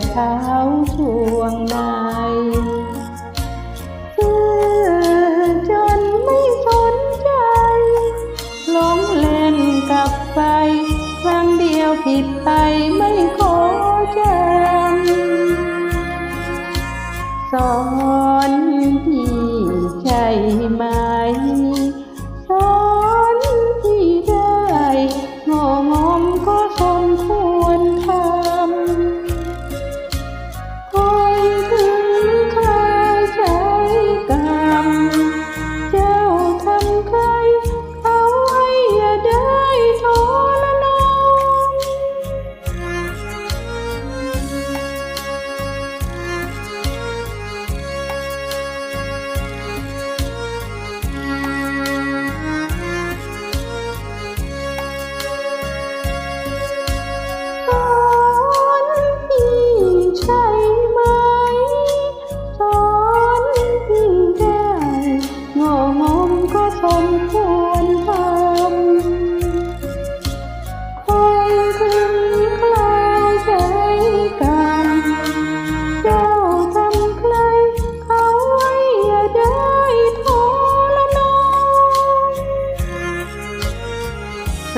ดเท้าช่วงในซื่อจนไม่สนใจหลงเล่นกับไฟครั้งเดียวผิดไปไม่ขอจำสอนพี่ใช่ไหม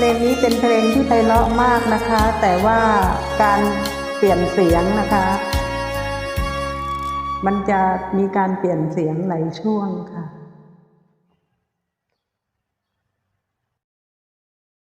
ลงนี้เป็นเพลงที่ไพเราะมากนะคะ แต่ว่าการเปลี่ยนเสียงนะคะ มันจะมีการเปลี่ยนเสียงหลายช่วงค่ะ